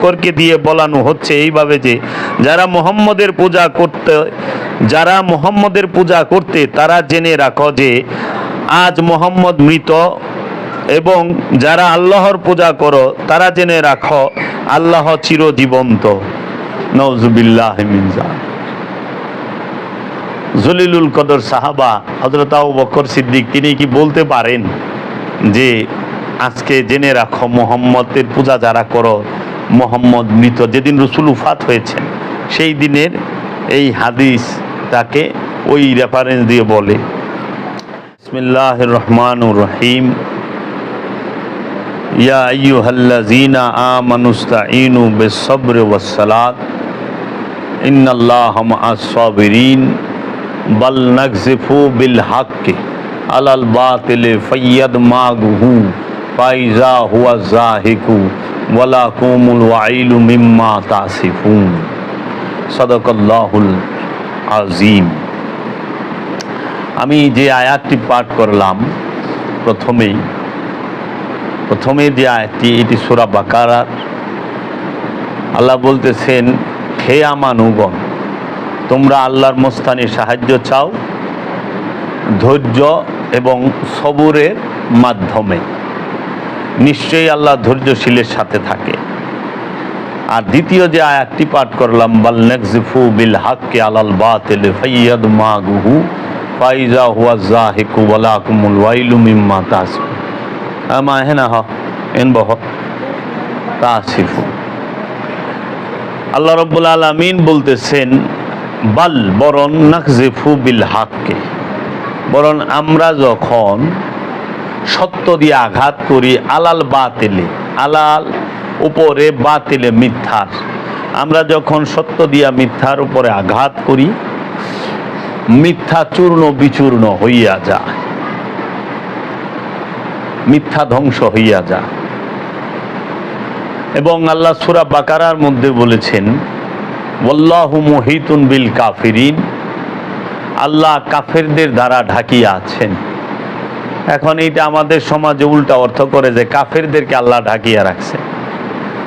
বকরকে দিয়ে বলানো হচ্ছে এইভাবে যে যারা মোহাম্মদের পূজা করতে, যারা মোহাম্মদের পূজা করতে তারা জেনে রাখো যে আজ মোহাম্মদ মৃত এবং যারা আল্লাহর পূজা করো তারা জেনে রাখো আল্লাহ চিরজীবন্ত। নওজুবিল্লাহ মিনজা জলিলুল কদর সাহাবা হজরত আবু বকর সিদ্দিক, তিনি কি বলতে পারেন যে আজকে জেনে রাখো মোহাম্মদের পূজা যারা করো মোহাম্মদ মৃত, যেদিন রসুল উফাত হয়েছেন সেই দিনের এই হাদিস তাকে ওই রেফারেন্স দিয়ে বলে। বিসমিল্লাহ রহমান রহিম। ইয়া আইয়ুহাল্লাযীনা আমানুস্তাঈনু বিস-সাবরি ওয়াস-সালাত। ইন্নাল্লাহ মা'আস সাবিরিন বাল নাকজিফু বিল হাক্কি আলাল বাতিলে ফাইয়াদ মাগুহু ফাইজা হুয়া জাহিকু কুমুল ওয়াইলু মিম্মা আজিম আমি যে আয়াতটি পাঠ করলাম প্রথমেই, প্রথমে যে আয়াতটি, এটি সুরা বাকারার। আল্লাহ বলতেছেন, হে আমানুগণ তোমরা আল্লাহর মোস্তানে সাহায্য চাও ধৈর্য এবং সবুরের মাধ্যমে। নিশ্চয়ই আল্লাহ ধৈর্যশীলের সাথে থাকে। আর দ্বিতীয় যে আয়াতটি পাঠ করলাম বাল্লেকজিফু বিল হাক্কে আলাল বাতিল ফাইয়াদ মা গুহু ফাইজা হুয়া জাহিকু ওয়ালাকুমুল ওয়াইলু মিম্মা তাসিফু আমা হেনা হ এন বহ তাসিফু আল্লাহ রব্বুল আলামিন বলতেছেন, বাল বরং নাকজিফু বিল হাক্কে। বরং আমরা যখন সত্য দিয়ে আঘাত করি, আলাল বাতিলে, আলাল উপরে বাতিলে মিথ্যার। আমরা যখন সত্য দিয়া মিথ্যার উপরে আঘাত করি, মিথ্যা চূর্ণ বিচূর্ণ হইয়া যায়। মিথ্যা ধ্বংস হইয়া যায়। এবং আল্লাহ সুরা বাকারার মধ্যে বলেছেন, ওয়াল্লাহু মুহিতুন বিল কাফিরিন। আল্লাহ কাফেরদের দ্বারা ঢাকিয়া আছেন। এখন এইটা আমাদের সমাজে উল্টা অর্থ করে যে কাফেরদেরকে আল্লাহ ঢাকিয়া রাখছে।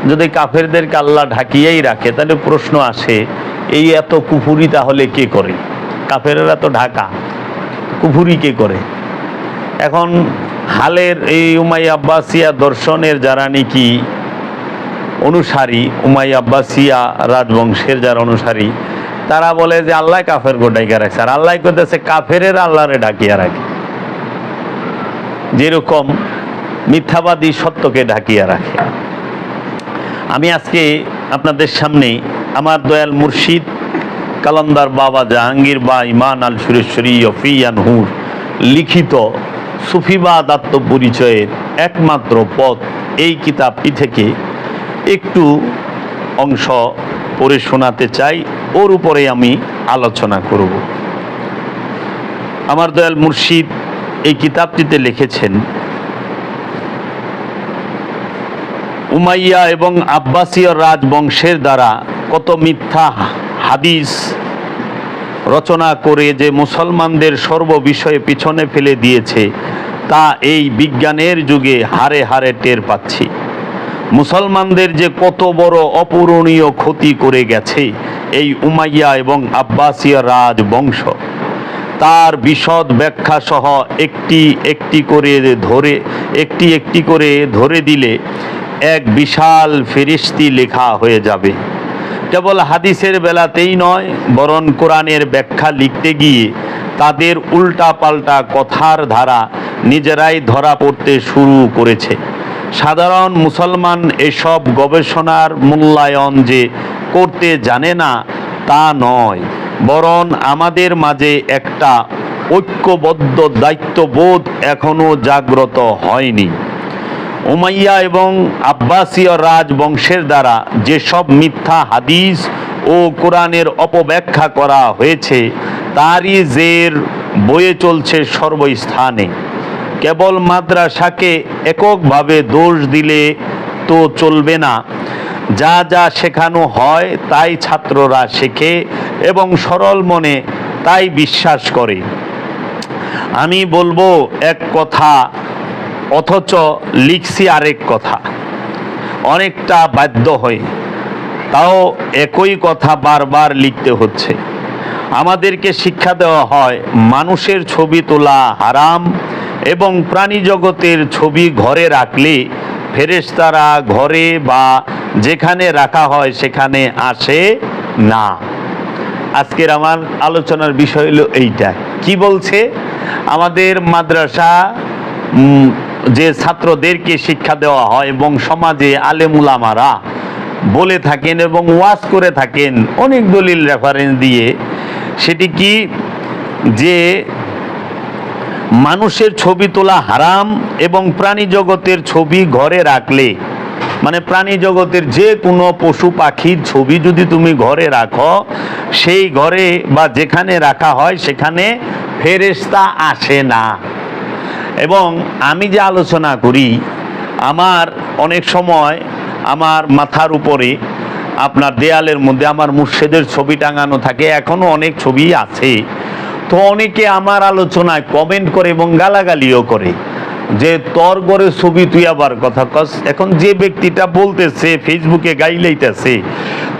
যদি কাফেরদেরকে আল্লাহ ঢাকিয়েই রাখে, তাহলে প্রশ্ন আসে, এই এত কুফুরি তাহলে কে করে? কাফেরেরা তো ঢাকা, কুফুরি কে করে? এখন হালের এই উমাই আব্বাসিয়া দর্শনের যারা নাকি অনুসারী উমাই আব্বাসিয়া রাজবংশের যারা অনুসারী, তারা বলে যে আল্লাহ কাফের গোটাইকা রাখছে। আর আল্লাহ করতেছে কাফেরের আল্লাহরে ঢাকিয়া রাখে। যেরকম মিথ্যাবাদী সত্যকে ঢাকিয়া রাখে। আমি আজকে আপনাদের সামনে আমার দয়াল মুর্শিদ, কালান্দার বাবা জাহাঙ্গীর বা ইমান আল সুরেশ্বরী অফিয়ান হুর লিখিত সুফিবাদ আত্মপরিচয়ের একমাত্র পথ এই কিতাবটি থেকে একটু অংশ পড়ে শোনাতে চাই, ওর উপরে আমি আলোচনা করব। আমার দয়াল মুর্শিদ এই কিতাবটিতে লিখেছেন, উমাইয়া এবং আব্বাসীয় রাজবংশের দ্বারা কত মিথ্যা হাদিস রচনা করে যে মুসলমানদের সর্ব বিষয়ে পিছনে ফেলে দিয়েছে, তা এই বিজ্ঞানের যুগে হারে হারে টের পাচ্ছি। মুসলমানদের যে কত বড় অপূরণীয় ক্ষতি করে গেছে এই উমাইয়া এবং আব্বাসীয় রাজবংশ। তার বিশদ ব্যাখ্যা সহ একটি একটি করে ধরে, একটি একটি করে ধরে দিলে এক বিশাল ফেরিস্তি লেখা হয়ে যাবে। কেবল হাদিসের বেলাতেই নয়, বরং কোরআনের ব্যাখ্যা লিখতে গিয়ে তাদের উল্টা পাল্টা কথার ধারা নিজেরাই ধরা পড়তে শুরু করেছে। সাধারণ মুসলমান এসব গবেষণার মূল্যায়ন যে করতে জানে না, তা নয়। বরং আমাদের মাঝে একটা ঐক্যবদ্ধ দায়িত্ববোধ এখনও জাগ্রত হয়নি। উমাইয়া এবং আব্বাসীয় রাজবংশের দ্বারা যেসব মিথ্যা হাদিস ও কোরআনের অপব্যাখ্যা করা হয়েছে, তারই জের বয়ে চলছে সর্বস্থানে। কেবল মাদ্রাসাকে এককভাবে দোষ দিলে তো চলবে না। যা যা শেখানো হয়, তাই ছাত্ররা শেখে এবং সরল মনে তাই বিশ্বাস করে। আমি বলব এক কথা, অথচ লিখছি আরেক কথা। অনেকটা বাধ্য হয়ে তাও একই কথা বারবার লিখতে হচ্ছে। আমাদেরকে শিক্ষা দেওয়া হয়, মানুষের ছবি তোলা হারাম এবং প্রাণী জগতের ছবি ঘরে রাখলে ফেরেশতারা ঘরে বা যেখানে রাখা হয় সেখানে আসে না। আজকের আমার আলোচনার বিষয় হলো এইটা। কি বলছে? আমাদের মাদ্রাসা যে ছাত্রদেরকে শিক্ষা দেওয়া হয় এবং সমাজে আলেমুলামারা বলে থাকেন এবং ওয়াজ করে থাকেন, অনেক দলিল রেফারেন্স দিয়ে, সেটি কি যে মানুষের ছবি তোলা হারাম এবং প্রাণী জগতের ছবি ঘরে রাখলে মানে প্রাণী জগতের যে কোনো পশু পাখির ছবি যদি তুমি ঘরে রাখো, সেই ঘরে বা যেখানে রাখা হয় সেখানে ফেরেশতা আসে না। এবং আমি যে আলোচনা করি, আমার অনেক সময় আমার মাথার উপরে, আপনার দেয়ালের মধ্যে আমার মুর্শেদের ছবি টাঙানো থাকে, এখনও অনেক ছবি আছে। তো অনেকে আমার আলোচনায় কমেন্ট করে এবং গালাগালিও করে। যে তর গড়ে ছবি তুই আবার কথা কস। এখন যে ব্যক্তিটা বলতেছে ফেসবুকে গাইলেইতেছে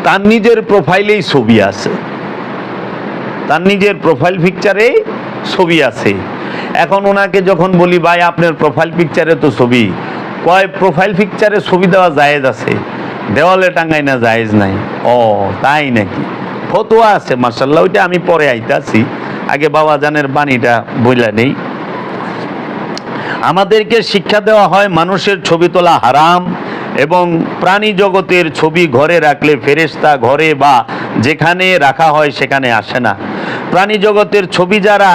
তার নিজের প্রোফাইলেই ছবি আছে। তার নিজের প্রোফাইল পিকচারে ছবি আছে। এখন ওনাকে যখন বলি, ভাই, আপনার প্রোফাইল পিকচারে তো ছবি। কয় প্রোফাইল পিকচারে ছবি দেওয়া জায়েজ আছে। দেওয়ালে টাঙ্গাই না, জায়েজ নাই। ও, তাই নাকি? ফতোয়া আছে মার্শাল্লাহ ওইটা আমি পরে আইতাছি। আগে বাবা জানের বাণীটা বইলা নেই। আমাদেরকে শিক্ষা দেওয়া হয় মানুষের ছবি তোলা হারাম এবং প্রাণী জগতের ছবি ঘরে রাখলে ফেরেশতা ঘরে বা যেখানে রাখা হয় সেখানে আসে না। প্রাণী জগতের ছবি যারা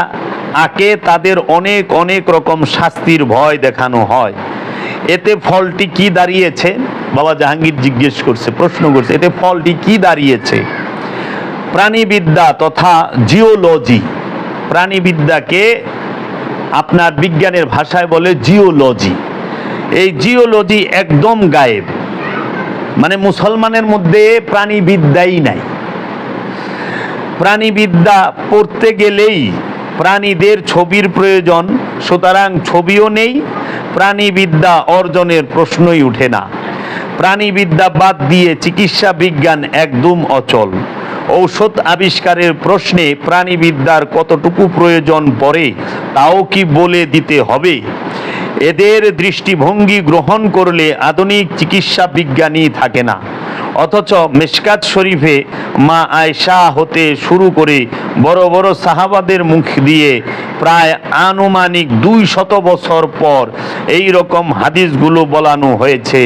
আঁকে তাদের অনেক অনেক রকম শাস্তির ভয় দেখানো হয়। এতে ফলটি কি দাঁড়িয়েছে? বাবা জাহাঙ্গীর জিজ্ঞেস করছে, প্রশ্ন করছে, এতে ফলটি কি দাঁড়িয়েছে? প্রাণীবিদ্যা তথা জিওলজি, প্রাণীবিদ্যাকে আপনার বিজ্ঞানের ভাষায় বলে জিওলজি। এই জিওলজি একদম গায়েব। মানে মুসলমানের মধ্যে প্রাণীবিদ্যাই নাই। প্রাণীবিদ্যা পড়তে গেলেই প্রাণীদের ছবির প্রয়োজন, সুতরাং ছবিও নেই, প্রাণীবিদ্যা অর্জনের প্রশ্নই উঠে না। প্রাণীবিদ্যা বাদ দিয়ে চিকিৎসা বিজ্ঞান একদম অচল। ঔষধ আবিষ্কারের প্রশ্নে প্রাণীবিদ্যার কতটুকু প্রয়োজন পড়ে, তাও কি বলে দিতে হবে? এদের দৃষ্টিভঙ্গি গ্রহণ করলে আধুনিক চিকিৎসা বিজ্ঞানী থাকে না। অথচ মেশকাত শরীফে মা আয়শা হতে শুরু করে বড় বড় সাহাবাদের মুখ দিয়ে প্রায় আনুমানিক দুই শত বছর পর এই রকম হাদিসগুলো বলানো হয়েছে।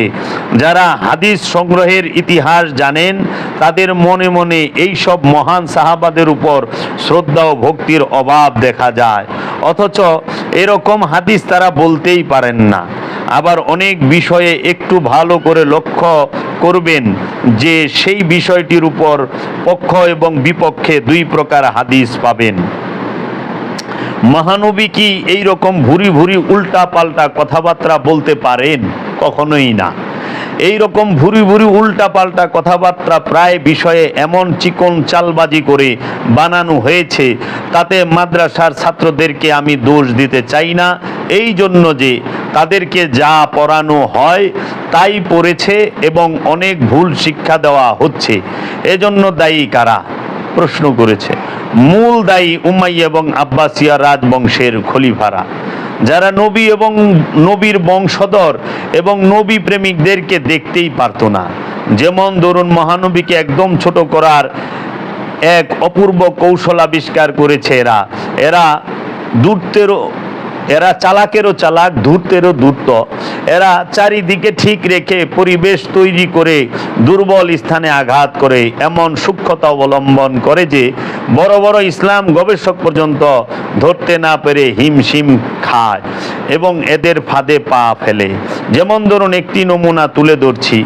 যারা হাদিস সংগ্রহের ইতিহাস জানেন, তাদের মনে মনে এই সব মহান সাহাবাদের উপর শ্রদ্ধা ও ভক্তির অভাব দেখা যায়। অথচ এরকম হাদিস তারা বলতেই পারেন না। আবার অনেক বিষয়ে একটু ভালো করে লক্ষ্য করবেন যে সেই বিষয়টির উপর পক্ষ এবং বিপক্ষে দুই প্রকার হাদিস পাবেন। মহানবী কি এই রকম ভুরি ভুরি উল্টা পাল্টা কথাবার্তা বলতে পারেন? কখনোই না। এই রকম ভুরি ভুরি উল্টা পাল্টা কথাবার্তা প্রায় বিষয়ে এমন চিকন চালবাজি করে বানানো হয়েছে, তাতে মাদ্রাসার ছাত্রদেরকে আমি দোষ দিতে চাই না। এই জন্য যে তাদেরকে যা পড়ানো হয় তাই পড়েছে এবং অনেক ভুল শিক্ষা দেওয়া হচ্ছে। এজন্য দায়ী কারা? প্রশ্ন করেছে, মূল দায়ী উমাই এবং আব্বাসিয়া রাজবংশের খলিফারা, যারা নবী এবং নবীর বংশধর এবং নবী প্রেমিকদেরকে দেখতেই পারতো না। যেমন ধরুন, মহানবীকে একদম ছোট করার এক অপূর্ব কৌশল আবিষ্কার করেছে এরা। এরা দূরতেরও এরা চালাকেরও চালাক, ধূর্তেরও ধূর্ত। এরা চারিদিকে ঠিক রেখে পরিবেশ তৈরি করে দুর্বল স্থানে আঘাত করে। এমন সূক্ষ্মতা অবলম্বন করে যে বড় বড় ইসলাম গবেষক পর্যন্ত ধরতে না পেরে হিমশিম খায় এবং এদের ফাঁদে পা ফেলে। যেমন ধরুন একটি নমুনা তুলে ধরছি।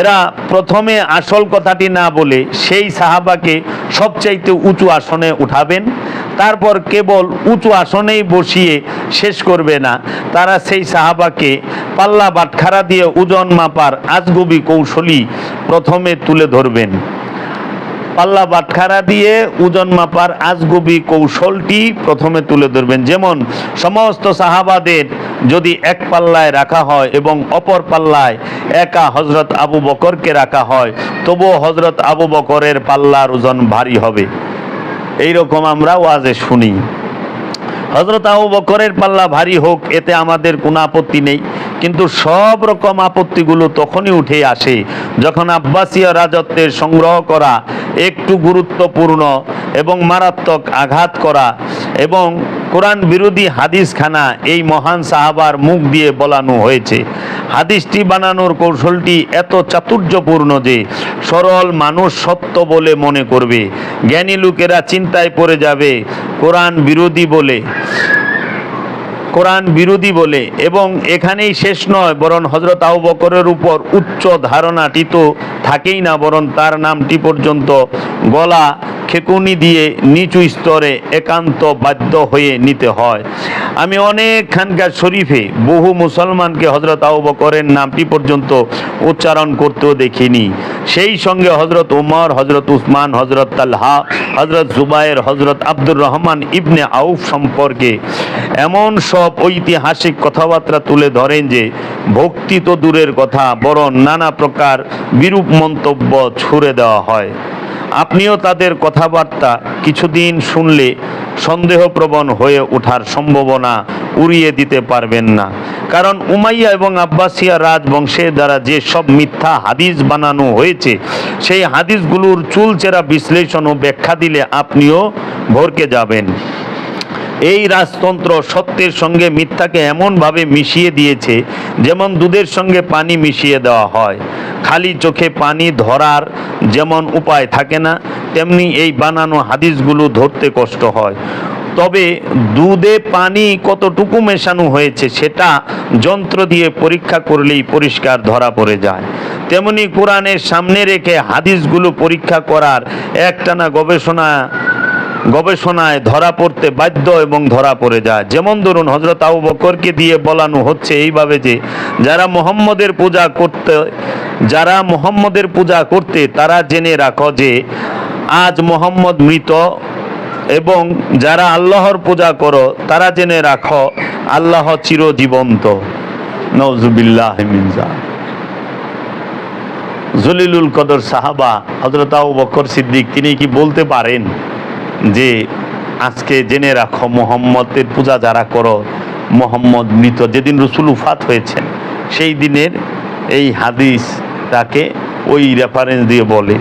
এরা প্রথমে আসল কথাটি না বলে সেই সাহাবাকে সবচাইতে উঁচু আসনে উঠাবেন। তারপর কেবল উঁচু আসনেই বসিয়ে শেষ করবে না। তারা সেই সাহাবাকে পাল্লা বাটখারা দিয়ে ওজন মাপার আজগুবি কৌশলী প্রথমে তুলে ধরবেন। পাল্লা বাটখারা দিয়ে ওজন মাপার আজগুবি কৌশলটি প্রথমে তুলে ধরবেন। যেমন সমস্ত সাহাবাদের যদি এক পাল্লায় রাখা হয় এবং অপর পাল্লায় একা হজরত আবু বকরকে রাখা হয়, তবুও হজরত আবু বকরের পাল্লার ওজন ভারী হবে। এইরকম আমরা ওয়াজে শুনি। হজরত আবু বকরের পাল্লা ভারী হোক, এতে আমাদের কোনো আপত্তি নেই। কিন্তু সব রকম আপত্তিগুলো তখনই উঠে আসে যখন আব্বাসীয় রাজত্বের সংগ্রহ করা একটু গুরুত্বপূর্ণ এবং মারাত্মক আঘাত করা এবং কোরআন বিরোধী হাদিসখানা এই মহান সাহাবার মুখ দিয়ে বলানো হয়েছে। হাদিসটি বানানোর কৌশলটি এত চাতুর্যপূর্ণ যে সরল মানুষ সত্য বলে মনে করবে। জ্ঞানী লোকেরা চিন্তায় পড়ে যাবে, কোরআন বিরোধী বলে। কোরআন বিরোধী বলে এবং এখানেই শেষ নয়, বরং হজরত আবু বকরের উপর উচ্চ ধারণাটি তো থাকেই না, বরং তার নামটি পর্যন্ত গলা খেকুনি দিয়ে নিচু স্তরে একান্ত বাধ্য হয়ে নিতে হয়। আমি অনেক খানকার শরীফে বহু মুসলমানকে হজরত আবু বকরের নামটি পর্যন্ত উচ্চারণ করতেও দেখিনি। সেই সঙ্গে হজরত উমর হজরত উসমান হজরত তালহা হজরত জুবায়ের হজরত আব্দুর রহমান ইবনে আউফ সম্পর্কে এমন সব ঐতিহাসিক কথাবার্তা তুলে ধরেন যে ভক্তি তো দূরের কথা, বরং নানা প্রকার বিরূপ মন্তব্য ছুড়ে দেওয়া হয়। আপনিও তাদের কথাবার্তা কিছুদিন শুনলে সন্দেহপ্রবণ হয়ে ওঠার সম্ভাবনা উড়িয়ে দিতে পারবেন না। কারণ উমাইয়া এবং আব্বাসিয়া রাজবংশের দ্বারা যে সব মিথ্যা হাদিস বানানো হয়েছে, সেই হাদিসগুলোর চুলচেরা বিশ্লেষণ ও ব্যাখ্যা দিলে আপনিও ভরকে যাবেন। এই রাজতন্ত্র সত্যের সঙ্গে মিথ্যাকে এমনভাবে মিশিয়ে দিয়েছে যেমন দুধের সঙ্গে পানি মিশিয়ে দেওয়া হয়। খালি চোখে পানি ধরার যেমন উপায় থাকে না, তেমনি এই বানানো হাদিসগুলো ধরতে কষ্ট হয়। তবে দুধে পানি কতটুকু মেশানো হয়েছে সেটা যন্ত্র দিয়ে পরীক্ষা করলেই পরিষ্কার ধরা পড়ে যায়। তেমনি কোরআনের সামনে রেখে হাদিসগুলো পরীক্ষা করার একটানা গবেষণা গবেষণায় ধরা পড়তে বাধ্য এবং ধরা পড়ে যায়। যেমন ধরুন হজরত আবু বকরকে দিয়ে বলানো হচ্ছে এইভাবে যে, যারা মোহাম্মদের পূজা করতে, যারা মোহাম্মদের পূজা করতে, তারা জেনে রাখো যে, আজ মোহাম্মদ মৃত এবং যারা আল্লাহর পূজা করো, তারা জেনে রাখো, আল্লাহ চিরজীবন্ত। নজুবিল্লাহ জলিলুল কদর সাহাবা হজরত আবু বকর সিদ্দিক, তিনি কি বলতে পারেন? যে আজকে জেনে রাখো, মোহাম্মদের পূজা যারা করো, মোহাম্মদ মৃত, যেদিন রসুল উফাত হয়েছেন, সেই দিনের এই হাদিস তাকে ওই রেফারেন্স দিয়ে বলে।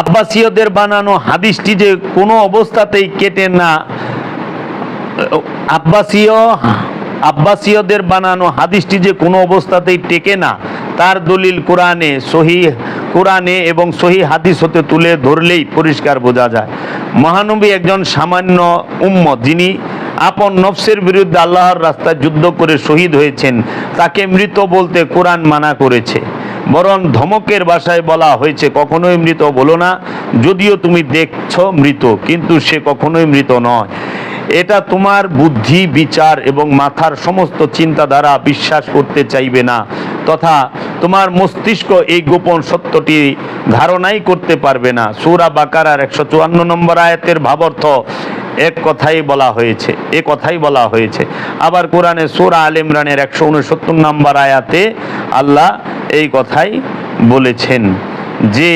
আব্বাসীয়দের বানানো হাদিসটি যে কোনো অবস্থাতেই কেটে না, আব্বাসীয়, আব্বাসীয়দের বানানো হাদিসটি যে কোনো অবস্থাতেই টেকে না তার দলিল কোরআনে, সহি কোরআনে এবং সহি হাদিস হতে তুলে ধরলেই পরিষ্কার বোঝা যায়। মহানবী একজন সামান্য উম্মত যিনি আপন নফসের বিরুদ্ধে আল্লাহর রাস্তায় যুদ্ধ করে শহীদ হয়েছেন, তাকে মৃত বলতে কোরআন মানা করেছে। বরং ধমকের ভাষায় বলা হয়েছে, কখনোই মৃত বলো না, যদিও তুমি দেখছ মৃত, কিন্তু সে কখনোই মৃত নয়। এটা তোমার বুদ্ধি, বিচার এবং মাথার সমস্ত চিন্তাধারা বিশ্বাস করতে চাইবে না, তথা তোমার মস্তিষ্ক এই গোপন সত্যটি ধারণাই করতে পারবে না। সুরা বাকারার একশো চুয়ান্ন নম্বর আয়াতের ভাবার্থ এক কথাই বলা হয়েছে, এ কথাই বলা হয়েছে। আবার কোরআনে সুরা আল ইমরানের একশো উনসত্তর নম্বর আয়াতে আল্লাহ এই কথাই বলেছেন যে,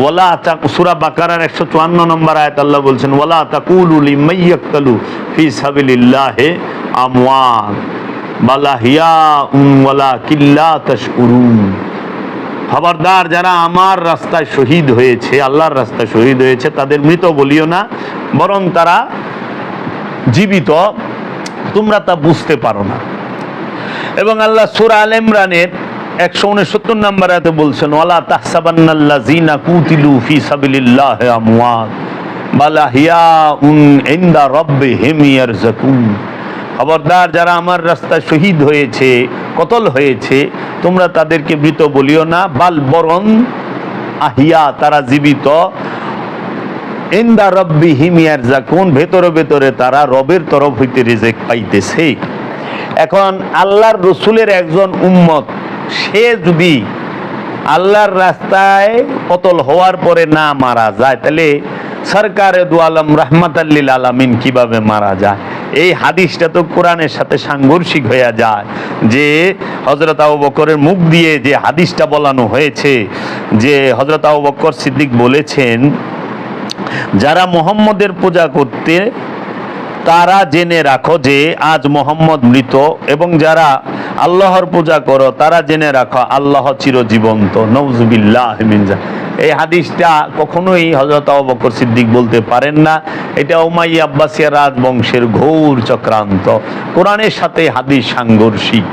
ওয়ালা তাক সূরা বাকারার 154 নম্বর আয়াত আল্লাহ বলছেন, ওয়ালা তাকুলু লিমাইয়াক্তালু ফি সাবিলিল্লাহি আমওয়াত। খবরদার যারা আমার রাস্তায় শহীদ হয়েছে, আল্লাহর রাস্তায় শহীদ হয়েছে, তাদের মৃত বলিও না, বরং তারা জীবিত, তোমরা তা বুঝতে পারো না। এবং আল্লাহ সুরা আল ইমরানের একশো উনসত্তর নম্বর আয়াতে বলছেন, ওয়ালা তাহসাবান্নাল্লা রব্বে হিম ইয়ারজাকুন। খবরদার যারা আমার রাস্তায় শহীদ হয়েছে, কতল হয়েছে, তোমরা তাদেরকে মৃত বলিও না। বাল বরং আহিয়া তারা জীবিত। ইন্দা রব্বি হিমিয়ার জাকুন ভেতরে ভেতরে তারা রবের তরফ হইতে রিজেক পাইতেছে। এখন আল্লাহর রসুলের একজন উম্মত, সে যদি আল্লাহর রাস্তায় কতল হওয়ার পরে না মারা যায়, তাহলে সরকারে দু আলম রহমাতাল্লিল আলামিন কীভাবে মারা যায়? এই হাদিসটা তো কোরআনের সাথে সাংঘর্ষিক হয়ে যায় যে হজরত আবু বকরের মুখ দিয়ে যে হাদিসটা বলানো হয়েছে, যে হজরত আবু বকর সিদ্দিক বলেছেন, যারা মোহাম্মদের পূজা করতে, তারা জেনে রাখো যে আজ মোহাম্মদ মৃত এবং যারা আল্লাহর পূজা করো, তারা জেনে রাখো, আল্লাহ চিরজীবন্ত। নৌজুবিল্লাহ এই হাদিসটা কখনোই হজরত বকর সিদ্দিক বলতে পারেন না। এটা ওমাই আব্বাসিয়া রাজবংশের ঘোর চক্রান্ত। কোরআনের সাথে হাদিস সাংঘর্ষিক।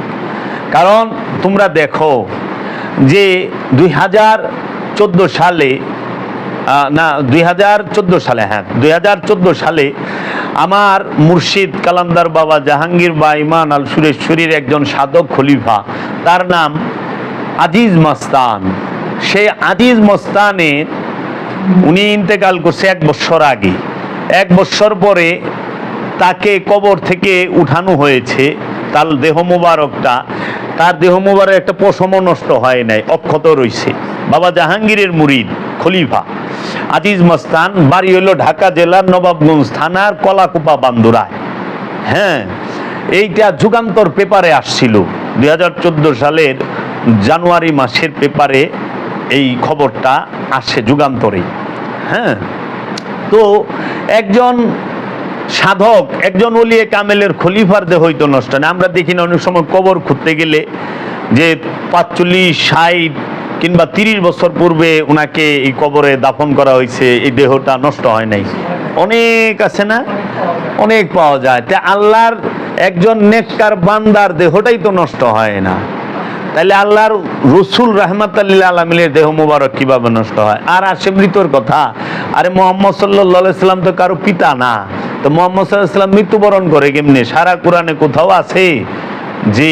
কারণ তোমরা দেখো যে দুই হাজার চোদ্দ সালে না, দুই হাজার চোদ্দ সালে হ্যাঁ দুই হাজার চোদ্দ সালে আমার মুর্শিদ কালান্দার বাবা জাহাঙ্গীর বা ইমান আল সুরেশ্বরীর একজন সাধক খলিফা, তার নাম আজিজ মস্তান। সেই আজিজ মস্তানের উনি ইন্তেকাল করছে এক বছর আগে। এক বছর পরে তাকে কবর থেকে উঠানো হয়েছে, তার দেহ মোবারকটা। তার দেহ মোবারক একটা পশমও নষ্ট হয় নাই, অক্ষত রয়েছে বাবা জাহাঙ্গীরের মুরিদ, খলিফা। আজিজ মস্তান, বাড়ি হলো ঢাকা জেলার নবাবগঞ্জ থানার কলাকুপা বান্দুরায়। হ্যাঁ এইটা যুগান্তর পেপারে আসছিল। দুই হাজার চোদ্দ সালের জানুয়ারি মাসের পেপারে এই খবরটা আসে যুগান্তরে হ্যাঁ তো একজন সাধক, একজন অলিয়ে কামেলের খলিফার দেহ হইতো নষ্ট। আমরা দেখি না, অনেক সময় কবর খুঁজতে গেলে যে পাঁচচল্লিশ, ষাট কিংবা তিরিশ বছর পূর্বে ওনাকে এই কবরে দাফন করা হয়েছে, এই দেহটা নষ্ট হয় নাই। অনেক আছে না? অনেক পাওয়া যায়। তে আল্লাহর একজন নেককার বান্দার দেহটাই তো নষ্ট হয় না। তাহলে আল্লাহর রসুল রহমাতাল্লিল আলমিনের দেহ মুবারক কীভাবে নষ্ট হয়? আর আসে মৃতর কথা। আরে মোহাম্মদ সাল্লাহ তো কারও পিতা না। তো মোহাম্মদ সাল্লাহ মৃত্যুবরণ করে কেমনি? সারা কোরআনে কোথাও আছে যে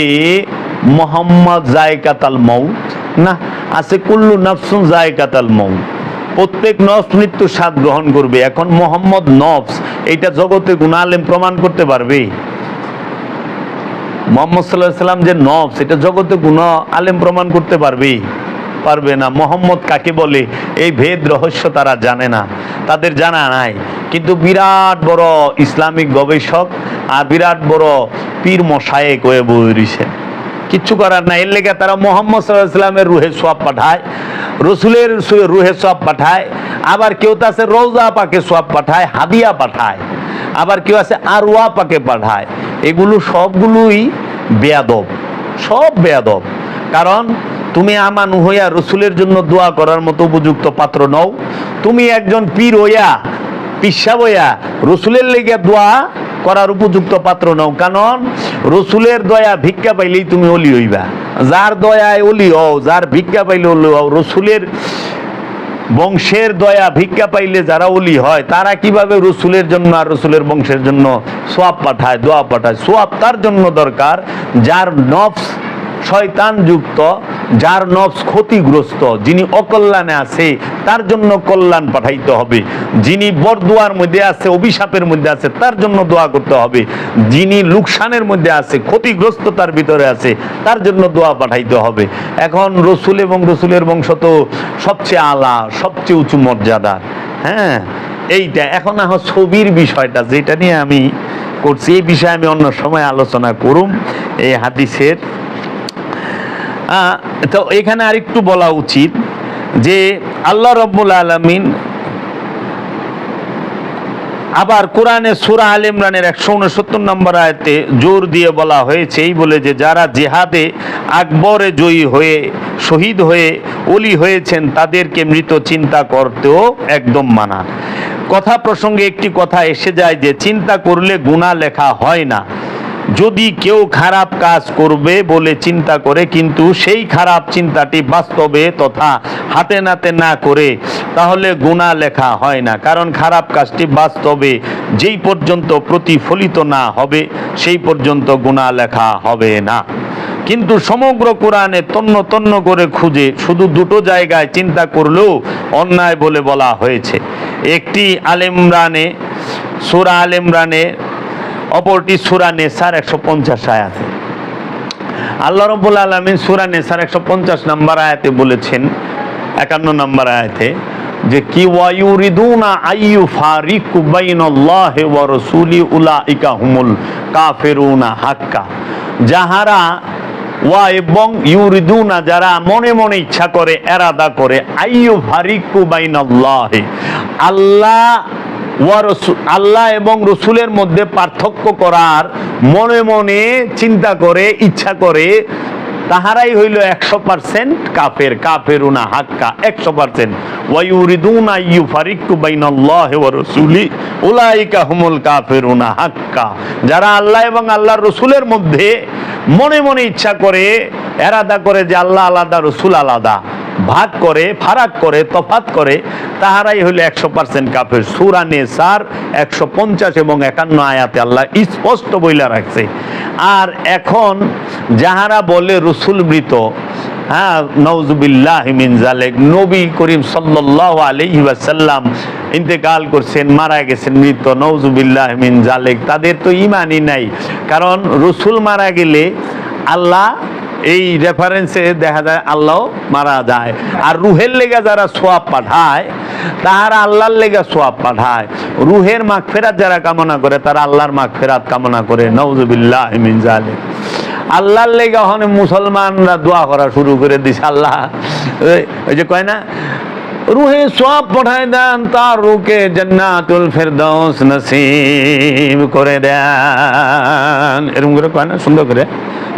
মোহাম্মদ জায়কাতাল মৌত না, আছে কুল্লু নাফসুন জায়কাতাল মৌত। প্রত্যেক নফস মৃত্যুর স্বাদ গ্রহণ করবে। এখন মোহাম্মদ নফস, এইটা জগতে গুণা আলেম প্রমাণ করতে পারবে? মোহাম্মদ সাল্লাহ সাল্লাম যে নফস, এটা জগতে গুণ আলেম প্রমাণ করতে পারবে? পারবে না। মোহাম্মদ কাকে বলে? এই ভেদ রহস্য তারা জানে না। তাদের জানা নাই। কিন্তু বিরাট বড় ইসলামিক গবেষক আর বিরাট বড় পীর মশায়েক হয়ে বইছে কিচ্ছু করার নাই। এর লেগে তারা মোহাম্মদ সাল্লাহ সাল্লামের রুহে সোয়াব পাঠায়, রসুলের রুহে সোয়াব পাঠায়, আবার কেউ তো আছে রৌজা পাকে সোয়াব পাঠায়, হাদিয়া পাঠায়, আবার কেউ আছে আরওয়া পাকে পাঠায়। এগুলো সবগুলোই বেয়াদব, সব বেয়াদব। কারণ তুমি আমান হইয়া রসুলের জন্য দোয়া করার মতো উপযুক্ত পাত্র নও। তুমি একজন পীর হইয়া পিসা বইয়া রসুলের লেগে দোয়া করার উপযুক্ত পাত্র নও। কারণ রসুলের দয়া ভিক্ষা পাইলেই তুমি অলি হইবা। যার দয়ায় অলি হও, যার ভিক্ষা পাইলে অলি হও, রসুলের বংশের দয়া ভিক্ষা পাইলে যারা অলি হয়, তারা কীভাবে রসুলের জন্য আর রসুলের বংশের জন্য সোয়াব পাঠায়, দোয়া পাঠায়? সোয়াব তার জন্য দরকার, যার নফস শয়তান যুক্ত যার নফস ক্ষতিগ্রস্ত যিনি অকল্যাণে আছে তার জন্য কল্যাণ পাঠাইতে হবে। যিনি বরদোয়ার মধ্যে আছে অভিশাপের মধ্যে আছে তার জন্য দোয়া করতে হবে। যিনি লুকসানের মধ্যে আছে ক্ষতিগ্রস্ততার ভিতরে আছে তার জন্য দোয়া পাঠাইতে হবে। এখন রসুল এবং রসুলের বংশ তো সবচেয়ে আলা সবচেয়ে উঁচু মর্যাদার হ্যাঁ এইটা। এখন এখন ছবির বিষয়টা যেটা নিয়ে আমি করছি এই বিষয়ে আমি অন্য সময় আলোচনা করুম। এই হাদিসের আহ, তো এখানে আরেকটু বলা উচিত যে আল্লাহ রব্বুল আলমিন আবার কোরআনে সুরা আল ইমরানের একশো উনসত্তর নম্বর আয়তে জোর দিয়ে বলা হয়েছে, এই বলে যে যারা জেহাদে আকবরে জয়ী হয়ে, শহীদ হয়ে অলি হয়েছেন, তাদেরকে মৃত চিন্তা করতেও একদম মানা। কথা প্রসঙ্গে একটি কথা এসে যায় যে, চিন্তা করলে গুণা লেখা হয় না। যদি কেউ খারাপ কাজ করবে বলে চিন্তা করে, কিন্তু সেই খারাপ চিন্তাটি বাস্তবে তথা হাতে নাতে না করে, তাহলে গুণা লেখা হয় না। কারণ খারাপ কাজটি বাস্তবে, যেই পর্যন্ত প্রতিফলিত না হবে, সেই পর্যন্ত গুণা লেখা হবে না। কিন্তু সমগ্র কোরআনে তন্ন তন্ন করে খুঁজে, শুধু দুটো জায়গায় চিন্তা করলেও অন্যায় বলে বলা হয়েছে। একটি আলেমরানে সুরা আলেমরানে অপরটি সুরা নেসার একশো পঞ্চাশ আয়াতে। আল্লাহ রব্বুল আলমিন সুরা নেসার একশো পঞ্চাশ নম্বর আয়াতে বলেছেন, একান্ন নম্বর আয়াতে, যে কি ওয়া হাক্কা। যাহারা ওয়া এবং যারা মনে মনে ইচ্ছা করে, এরাদা করে আল্লাহ ওয়া আল্লাহ এবং রসুলের মধ্যে পার্থক্য করার মনে মনে চিন্তা করে, ইচ্ছা করে, তাহারাই হইল একশো পার্সেন্ট কাফের। কাফেরুনা হাক্কা, একশো পার্সেন্ট ওয়াইউরিদুনা ইউ ফারিকু বাইনাল্লাহ ওয়া রাসূলি, উলাইকা হুমুল কাফেরুনা হাক্কা। যারা আল্লাহ এবং আল্লাহর রসুলের মধ্যে মনে মনে ইচ্ছা করে, এরাদা করে যে আল্লাহ আলাদা, রসুল আলাদা। ভাগ করে, ফারাক করে, তফাত করে, তাহারাই হইল একশো পার্সেন্ট কাফের। সুরা নেসার একশো পঞ্চাশ এবং একান্ন আয়াতে আল্লাহ স্পষ্ট বইলা রাখছে। আর এখন যাহারা বলে রসুল মৃত হ্যাঁ নওজুবিল্লাহ জালেক নবী করিম সাল্লাহ ওয়াসাল্লাম ইন্তেকাল করছেন, মারা গেছেন, মৃত নওজুবিল্লাহ মিন জালেক তাদের তো ইমানই নাই। কারণ রসুল মারা গেলে আল্লাহ এই রেফারেন্সে দেখা যায় আল্লাহ মারা যায়। আর রুহের লেগে যারা সোয়াব পাঠায়, তাহারা আল্লাহর লেগে সোয়াব পাঠায়। রুহের মাগ ফেরাত যারা কামনা করে, তারা আল্লাহর মাগ ফেরাত কামনা করে। নওজুবিল্লাহ আল্লাহর লেগে ওখানে মুসলমানরা দোয়া করা শুরু করে দিছে আল্লাহ। ওই- ওই যে কয় না? রুহে সব পাঠায় দেন, তার রুকে জান্নাতুল ফেরদৌস নসিব করে দেন। এরকম করে কয় না? সুন্দর করে।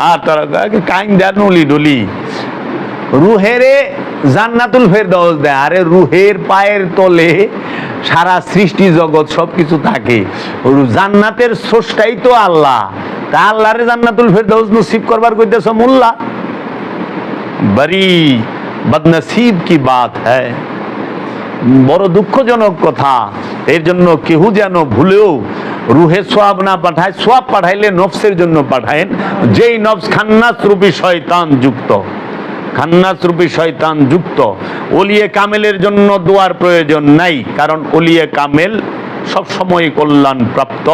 আর তারা কাইন দেন নলি ডলি। রুহেরে জান্নাতুল ফেরদৌস দেয়। আরে রুহের পায়ের তলে সারা সৃষ্টি জগৎ সব কিছু থাকে জান্নাতের স্রষ্টাই তো আল্লাহ। তা আল্লাহরে জান্নাতুল ফেরদৌস নসিব করবার কইতেছ মোল্লা? বড়ি বদনসিব কি বাত হ্যায় বড় দুঃখজনক কথা। এর জন্য কেহ যেন ভুলেও রুহে সোয়াব না পাঠায়, সোয়াব পাঠাইলে নফসের জন্য পাঠায়েন। যেই নফস খান্নাস রূপী শয়তান যুক্ত খান্নাস রূপী শয়তান যুক্ত। ওলিয়ে কামেলের জন্য দোয়ার প্রয়োজন নাই, কারণ ওলিয়ে কামেল সব সময় কল্যাণ প্রাপ্ত।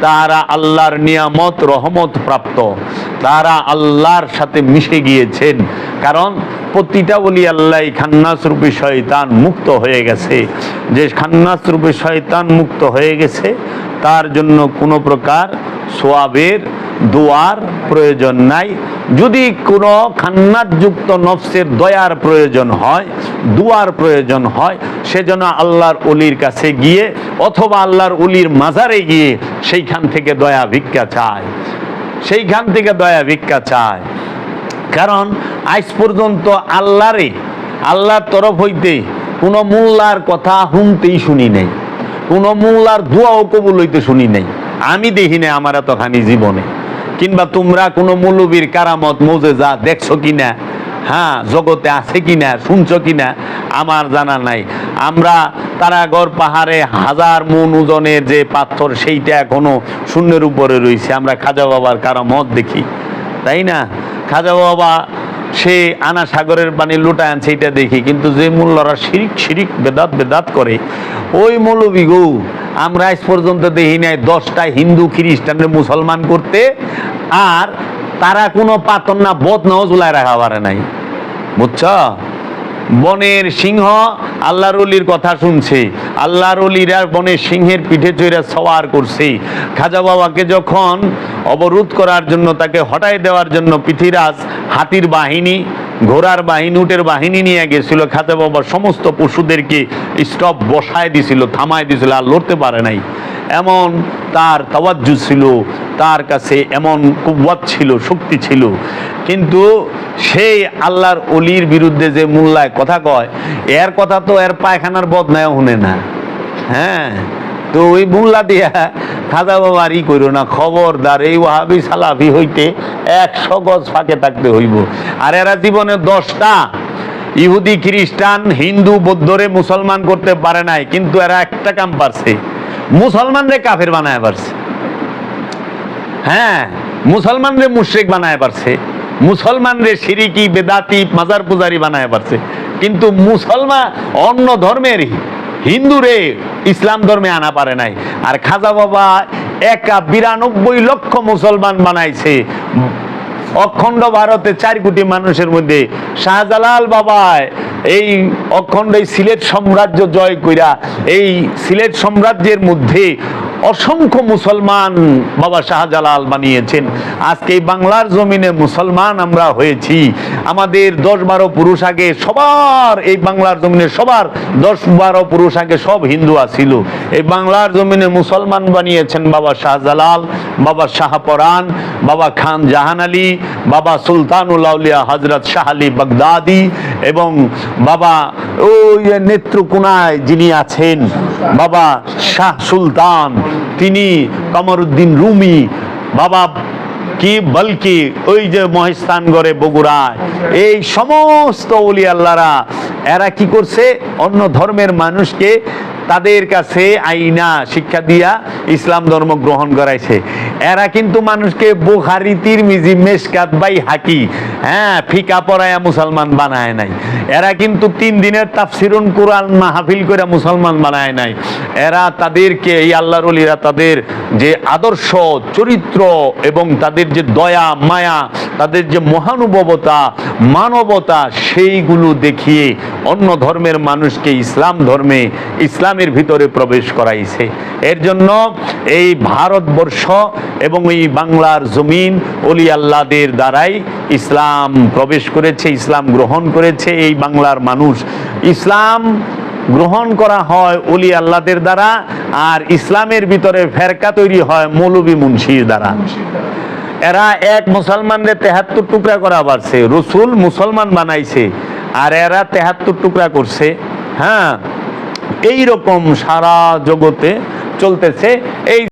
তারা আল্লাহর নিয়ামত, রহমত প্রাপ্ত। তারা আল্লাহর সাথে মিশে গিয়েছেন। কারণ প্রতিটা বলি আল্লাহ খান্নাস রূপী শয়তান মুক্ত হয়ে গেছে। যে খান্নাস রূপী শয়তান মুক্ত হয়ে গেছে, তার জন্য কোনো প্রকার সোয়াবের, দোয়ার প্রয়োজন নাই। যদি কোনো খান্নাতযুক্ত নফসের দয়ার প্রয়োজন হয় দুয়ার প্রয়োজন হয়, সেজন্য আল্লাহর অলির কাছে গিয়ে অথবা আল্লাহর অলির মাজারে গিয়ে সেইখান থেকে দয়া ভিক্ষা চায়। সেইখান থেকে দয়া ভিক্ষা চায়। কারণ আজ পর্যন্ত আল্লাহরে, আল্লাহর তরফ হইতে কোনো মোল্লার কথা শুনতেই শুনি নাই। কোনো মোল্লার দোয়াও কবুল হইতে শুনি নাই। আমি দেখি নাই আমার এতখানি জীবনে। কিংবা তোমরা কোনো মৌলবীর কারামত মোজেজা দেখছ কিনা হ্যাঁ জগতে আছে কিনা শুনছো কিনা আমার জানা নাই। আমরা তারাগড় পাহাড়ে হাজার মন ওজনের যে পাথর, সেইটা এখনও শূন্যের উপরে রয়েছে। আমরা খাজা বাবার কারও মত দেখি, তাই না? খাজা বাবা, সে আনা সাগরের পানি লুটায় আনছে এটা দেখি। কিন্তু যে মূল্যরা শিরিক শিরিক, বেদাত বেদাত করে, ওই মৌলবী গৌ, আমরা আজ পর্যন্ত দেখি নাই দশটা হিন্দু খ্রিস্টানরে মুসলমান করতে, আর তারা কোনো পাতন না বদ নাও জুলাই রাখা পারে নাই। বুঝছ? বনের সিংহ আল্লাহর অলির কথা শুনছে। আল্লাহর অলিরা বনের সিংহের পিঠে চড়ে সওয়ার করছে। খাজা বাবাকে যখন অবরোধ করার জন্য, তাকে হটাই দেওয়ার জন্য পৃথিরাজ হাতির বাহিনী, ঘোড়ার বাহিনী, উটের বাহিনী নিয়ে গেছিল। খাজা বাবা সমস্ত পশুদেরকে স্টপ বসায় দিছিল, থামায় দিছিল, আর লড়তে পারে নাই। এমন তার তাওয়াজ্জু ছিল, তার কাছে এমন কুব্বত ছিল, শক্তি ছিল। কিন্তু সেই আল্লাহর অলির বিরুদ্ধে যে মোল্লায় কথা কয়, এর কথা তো এর পায়খানার বদনায় শুনে না। হ্যাঁ তো ওই মোল্লা দিয়া খাজা বাবার ই করো না, খবরদার এই ওয়াহাবি সালাফি হইতে একশো গজ ফাঁকে থাকতে হইব। আর এরা জীবনে দশটা। ইহুদি, খ্রিস্টান, হিন্দু, বৌদ্ধরে মুসলমান করতে পারে নাই, কিন্তু এরা একটা কাম পারছে। মুসলমানরে কাফের বানায় পারছে। হ্যাঁ মুসলমানরে মুশরিক বানায় পারছে। মুসলমানরে সিরিকি, বেদাতি, মাজার পূজারি বানায় পারছে। কিন্তু মুসলমান অন্য ধর্মের হিন্দুরে ইসলাম ধর্মে আনা পারে নাই। আর খাজা বাবা একা বিরানব্বই লক্ষ মুসলমান বানাইছে। অখণ্ড ভারতে চার কোটি মানুষের মধ্যে শাহজালাল বাবায় এই অখণ্ড এই সিলেট সাম্রাজ্য জয় কইরা, এই সিলেট সাম্রাজ্যের মধ্যে অসংখ্য মুসলমান বাবা শাহজালাল বানিয়েছেন। আজকে এই বাংলার জমিনে মুসলমান আমরা হয়েছি। আমাদের দশ বারো পুরুষ আগে সবার, এই বাংলার জমিনে সবার দশ বারো পুরুষ আগে সব হিন্দু আছিল। এই বাংলার জমিনে মুসলমান বানিয়েছেন বাবা শাহজালাল, বাবা শাহপরান বাবা খান জাহান আলী, বাবা সুলতানুল আউলিয়া হজরত শাহ আলী বাগদাদি এবং বাবা ওই নেত্রকোনায় যিনি আছেন, বাবা শাহ সুলতান। তিনি কামরুদ্দিন রুমি, বাবা কি বলকি, ওই যে মহেস্তানগড়ে বগুড়ায় এই সমস্ত অলি আল্লাহরা এরা কি করছে? অন্য ধর্মের মানুষকে তাদের কাছে আইনা শিক্ষা দিয়া ইসলাম ধর্ম গ্রহণ করাইছে। এরা কিন্তু মানুষকে বুখারি, তিরমিজি, মেশকাত বাই হাকি হ্যাঁ ফিকা পড়ায়া মুসলমান বানায় নাই। এরা কিন্তু তিন দিনের তাফসিরুন কোরআন মাহফিল করে মুসলমান বানায় নাই। এরা তাদেরকে, এই আল্লাহর অলিরা তাদের যে আদর্শ, চরিত্র এবং তাদের যে দয়া, মায়া, তাদের যে মহানুভবতা, মানবতা, সেইগুলো দেখিয়ে অন্য ধর্মের মানুষকে ইসলাম ধর্মে ইসলামের ভিতরে প্রবেশ করাইছে। এর জন্য এই ভারতবর্ষ এবং এই বাংলার জমিন অলি আল্লাদের দ্বারাই ইসলাম প্রবেশ করেছে, ইসলাম গ্রহণ করেছে এই বাংলার মানুষ। ইসলাম গ্রহণ করা হয় অলি আল্লাদের দ্বারা আর ইসলামের ভিতরে ফেরকা তৈরি হয় মৌলবী মুন্সির দ্বারা। এরা এক মুসলমানদের তেহাত্তর টুকরা করা পারছে রসুল মুসলমান বানাইছে, আর এরা তেহাত্তর টুকরা করছে। হ্যাঁ এই রকম সারা জগতে চলতেছে। এই